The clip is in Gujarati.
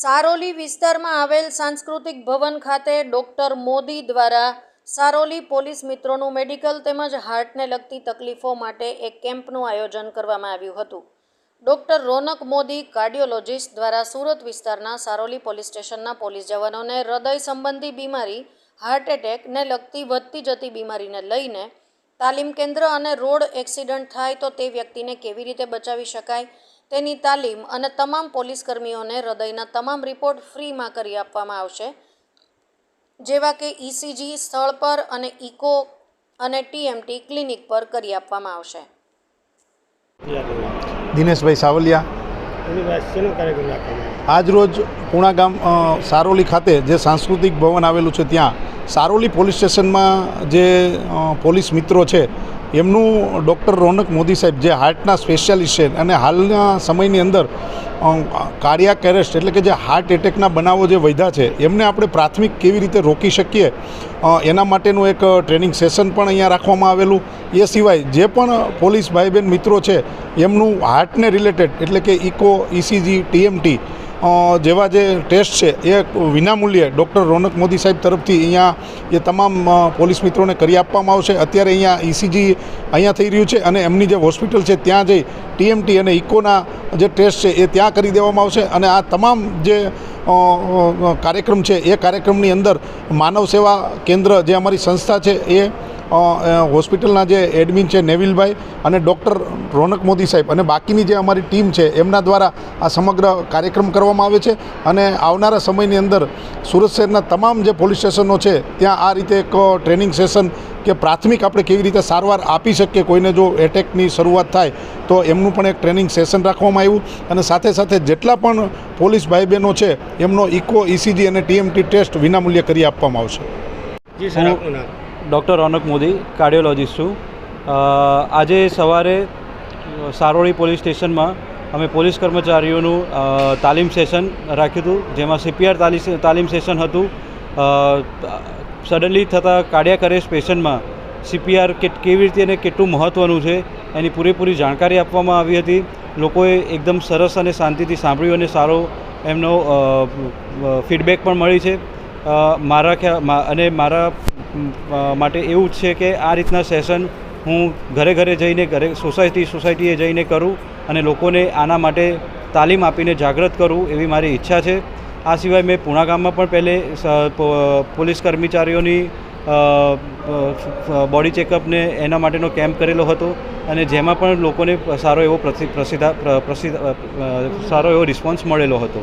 સારોલી વિસ્તારમાં આવેલ સાંસ્કૃતિક ભવન ખાતે ડોક્ટર મોદી દ્વારા સારોલી પોલીસ મિત્રોનું મેડિકલ તેમજ હાર્ટને લગતી તકલીફો માટે એક કેમ્પનું આયોજન કરવામાં આવ્યું હતું. ડોક્ટર રોનક મોદી કાર્ડિયોલોજિસ્ટ દ્વારા સુરત વિસ્તારના સારોલી પોલીસ સ્ટેશનના પોલીસ જવાનોને હૃદય સંબંધી બીમારી, હાર્ટ એટેકને લગતી વધતી જતી બીમારીને લઈને તાલીમ કેન્દ્ર અને રોડ એક્સિડન્ટ થાય તો તે વ્યક્તિને કેવી રીતે બચાવી શકાય? તેની તાલીમ અને તમામ પોલીસ કર્મીઓને હૃદયના તમામ રિપોર્ટ ફ્રીમાં કરી આપવામાં આવશે. જેવા કે ઇસીજી સ્થળ પર અને ઇકો અને ટીએમટી ક્લિનિક પર કરી આપવામાં આવશે. દિનેશભાઈ સાવલિયા. આજરોજ પૂણા ગામ સારોલી ખાતે જે સાંસ્કૃતિક ભવન આવેલું છે ત્યાં સારોલી પોલીસ સ્ટેશનમાં જે પોલીસ મિત્રો છે એમનું ડૉક્ટર રોનક મોદી સાહેબ જે હાર્ટના સ્પેશિયાલિસ્ટ છે અને હાલના સમયની અંદર કાર્ડિયાક એરેસ્ટ એટલે કે જે હાર્ટ એટેકના બનાવો જે વધ્યા છે, એમને આપણે પ્રાથમિક કેવી રીતે રોકી શકીએ? એના માટેનું એક ટ્રેનિંગ સેશન પણ અહીંયા રાખવામાં આવેલું. એ સિવાય જે પણ પોલીસ ભાઈ બહેન મિત્રો છે, એમનું હાર્ટને રિલેટેડ એટલે કે ઇકો ઇસીજી ટીએમટી જેવા જે ટેસ્ટ છે એ વિનામૂલ્યે ડૉક્ટર રોનક મોદી સાહેબ તરફથી અહીંયા એ તમામ પોલીસ મિત્રોને કરી આપવામાં આવશે. અત્યારે અહીંયા ઇસીજી અહીંયા થઈ રહ્યું છે અને એમની જે હોસ્પિટલ છે ત્યાં જઈ ટીએમટી અને ઇકોના જે ટેસ્ટ છે એ ત્યાં કરી દેવામાં આવશે. અને આ તમામ જે કાર્યક્રમ છે એ કાર્યક્રમની અંદર માનવ સેવા કેન્દ્ર જે અમારી સંસ્થા છે એ હોસ્પિટલના જે એડમિન છે નેવિલભાઈ અને ડૉક્ટર રોનક મોદી સાહેબ અને બાકીની જે અમારી ટીમ છે, એમના દ્વારા આ સમગ્ર કાર્યક્રમ કરવામાં આવે છે અને આવનારા સમયની અંદર સુરત શહેરના તમામ જે પોલીસ સ્ટેશનો છે, ત્યાં આ રીતે એક ટ્રેનિંગ સેશન કે પ્રાથમિક આપણે કેવી રીતે સારવાર આપી શકીએ, કોઈને જો એટેકની શરૂઆત થાય તો એમનું પણ એક ટ્રેનિંગ સેશન રાખવામાં આવ્યું અને સાથે સાથે જેટલા પણ પોલીસ ભાઈ બહેનો છે, એમનો ઇકો ઇસીજી અને ટીએમટી ટેસ્ટ વિનામૂલ્યે કરી આપવામાં આવશે. ડૉક્ટર રોનક મોદી, કાર્ડિયોલોજીસ્ટ છું. આજે સવારે સારોળી પોલીસ સ્ટેશનમાં અમે પોલીસ કર્મચારીઓનું તાલીમ સેશન રાખ્યું હતું, જેમાં સીપીઆર તાલીમ સેશન હતું. સડનલી થતા કાર્ડિયાક અરેસ્ટ પેશન્ટમાં સીપીઆર કેવી રીતે અને કેટલું મહત્ત્વનું છે, એની પૂરેપૂરી જાણકારી આપવામાં આવી હતી. લોકોએ એકદમ સરસ અને શાંતિથી સાંભળ્યું અને સારો એમનો ફીડબેક પણ મળી છે. મારા અને મારા માટે એવું જ છે કે આ રીતના સેશન હું ઘરે ઘરે જઈને, ઘરે સોસાયટી સોસાયટીએ જઈને કરું અને લોકોને આના માટે તાલીમ આપીને જાગૃત કરું એવી મારી ઈચ્છા છે. આ સિવાય મેં પૂણા ગામમાં પણ પહેલે પોલીસ કર્મચારીઓની બોડી ચેકઅપને એના માટેનો કેમ્પ કરેલો હતો અને જેમાં પણ લોકોને સારો એવો પ્રસિદ્ધ પ્રસિદ્ધ સારો એવો રિસ્પોન્સ મળેલો હતો.